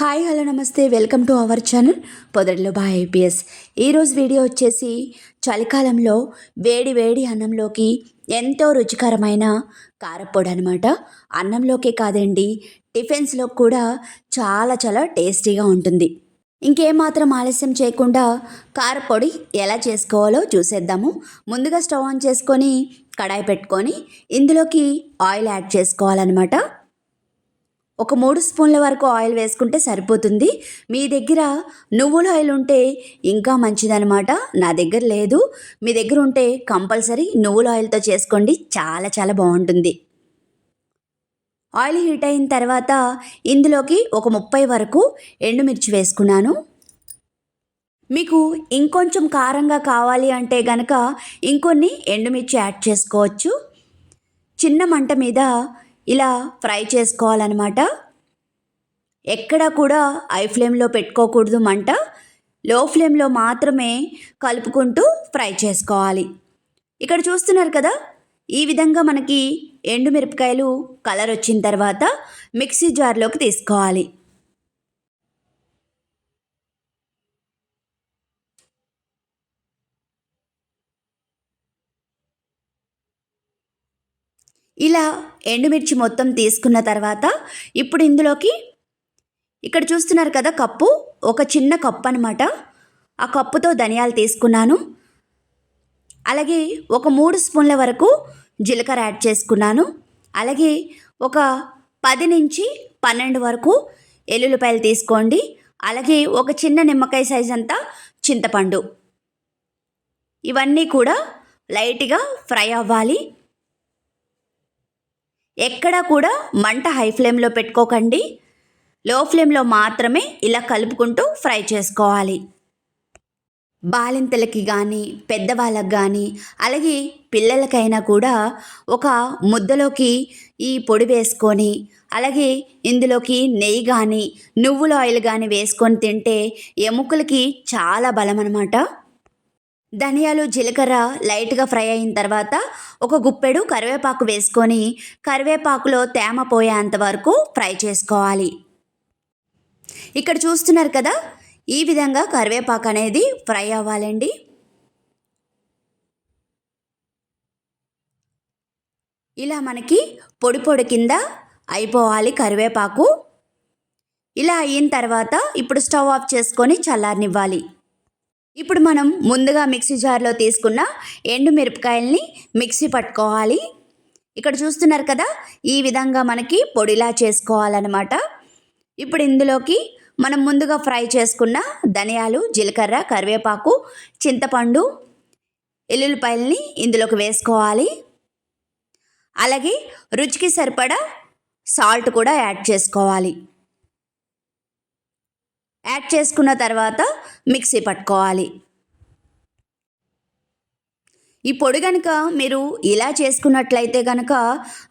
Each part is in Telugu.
హాయ్ హలో నమస్తే. వెల్కమ్ టు అవర్ ఛానల్ పొదడిలో బా ఐపీఎస్. ఈరోజు వీడియో వచ్చేసి చలికాలంలో వేడి వేడి అన్నంలోకి ఎంతో రుచికరమైన కారపొడి అనమాట అన్నంలోకే కాదండి టిఫిన్స్లో కూడా చాలా చాలా టేస్టీగా ఉంటుంది. ఇంకేమాత్రం ఆలస్యం చేయకుండా కారపొడి ఎలా చేసుకోవాలో చూసేద్దాము. ముందుగా స్టవ్ ఆన్ చేసుకొని కడాయి పెట్టుకొని ఇందులోకి ఆయిల్ యాడ్ చేసుకోవాలన్నమాట. ఒక మూడు స్పూన్ల వరకు ఆయిల్ వేసుకుంటే సరిపోతుంది. మీ దగ్గర నువ్వుల ఆయిల్ ఉంటే ఇంకా మంచిదనమాట నా దగ్గర లేదు. మీ దగ్గర ఉంటే కంపల్సరీ నువ్వుల ఆయిల్తో చేసుకోండి. చాలా చాలా బాగుంటుంది. ఆయిల్ హీట్ అయిన తర్వాత ఇందులోకి ఒక ముప్పై వరకు ఎండుమిర్చి వేసుకున్నాను. మీకు ఇంకొంచెం కారంగా కావాలి అంటే గనక ఇంకొన్ని ఎండుమిర్చి యాడ్ చేసుకోవచ్చు. చిన్న మంట మీద ఇలా ఫ్రై చేసుకోవాలన్నమాట. ఎక్కడా కూడా ఐ ఫ్లేమ్లో పెట్టుకోకూడదు మంట. లో ఫ్లేమ్లో మాత్రమే కలుపుకుంటూ ఫ్రై చేసుకోవాలి. ఇక్కడ చూస్తున్నారు కదా ఈ విధంగా మనకి ఎండుమిరపకాయలు కలర్ వచ్చిన తర్వాత మిక్సీ జార్లోకి తీసుకోవాలి. ఇలా ఎండుమిర్చి మొత్తం తీసుకున్న తర్వాత ఇప్పుడు ఇందులోకి ఇక్కడ చూస్తున్నారు కదా కప్పు ఒక చిన్న కప్పు అనమాట ఆ కప్పుతో ధనియాలు తీసుకున్నాను. అలాగే ఒక మూడు స్పూన్ల వరకు జీలకర్ర యాడ్ చేసుకున్నాను. అలాగే ఒక పది నుంచి పన్నెండు వరకు ఎల్లుల్లిపాయలు తీసుకోండి. అలాగే ఒక చిన్న నిమ్మకాయ సైజ్ అంతా చింతపండు. ఇవన్నీ కూడా లైట్గా ఫ్రై అవ్వాలి. ఎక్కడా కూడా మంట హై ఫ్లేమ్లో పెట్టుకోకండి. లో ఫ్లేమ్లో మాత్రమే ఇలా కలుపుకుంటూ ఫ్రై చేసుకోవాలి. బాలింతలకి కానీ పెద్దవాళ్ళకి కానీ అలాగే పిల్లలకైనా కూడా ఒక ముద్దలోకి ఈ పొడి వేసుకొని అలాగే ఇందులోకి నెయ్యి కానీ నువ్వుల ఆయిల్ కానీ వేసుకొని తింటే ఎముకలకి చాలా బలం అనమాట ధనియాలు జీలకర్ర లైట్గా ఫ్రై అయిన తర్వాత ఒక గుప్పెడు కరివేపాకు వేసుకొని కరివేపాకులో తేమ పోయేంత వరకు ఫ్రై చేసుకోవాలి. ఇక్కడ చూస్తున్నారు కదా ఈ విధంగా కరివేపాకు అనేది ఫ్రై అవ్వాలండి. ఇలా మనకి పొడి పొడి కింద అయిపోవాలి కరివేపాకు. ఇలా అయిన తర్వాత ఇప్పుడు స్టవ్ ఆఫ్ చేసుకొని చల్లారనివ్వాలి. ఇప్పుడు మనం ముందుగా మిక్సీ జార్లో తీసుకున్న ఎండు మిరపకాయల్ని మిక్సీ పట్టుకోవాలి. ఇక్కడ చూస్తున్నారు కదా ఈ విధంగా మనకి పొడిలా చేసుకోవాలన్నమాట. ఇప్పుడు ఇందులోకి మనం ముందుగా ఫ్రై చేసుకున్న ధనియాలు జీలకర్ర కరివేపాకు చింతపండు ఎల్లుల్లిపాయలని ఇందులోకి వేసుకోవాలి. అలాగే రుచికి సరిపడా సాల్ట్ కూడా యాడ్ చేసుకోవాలి. యాడ్ చేసుకున్న తర్వాత మిక్సీ పట్టుకోవాలి. ఈ పొడి కనుక మీరు ఇలా చేసుకున్నట్లయితే కనుక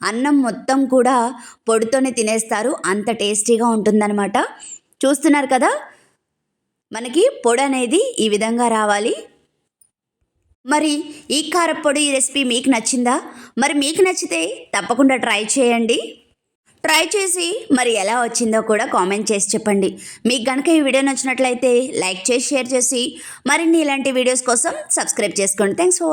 అన్నం మొత్తం కూడా పొడితోనే తినేస్తారు. అంత టేస్టీగా ఉంటుందన్నమాట. చూస్తున్నారు కదా? మనకి పొడి అనేది ఈ విధంగా రావాలి. మరి ఈ కారపొడి రెసిపీ మీకు నచ్చిందా? మరి మీకు నచ్చితే తప్పకుండా ట్రై చేయండి. ట్రై చేసి మరి ఎలా వచ్చిందో కూడా కామెంట్ చేసి చెప్పండి. మీకు కనుక ఈ వీడియో నచ్చినట్లయితే లైక్ చేసి షేర్ చేసి మరిన్ని ఇలాంటి వీడియోస్ కోసం సబ్స్క్రైబ్ చేసుకోండి. Thanks for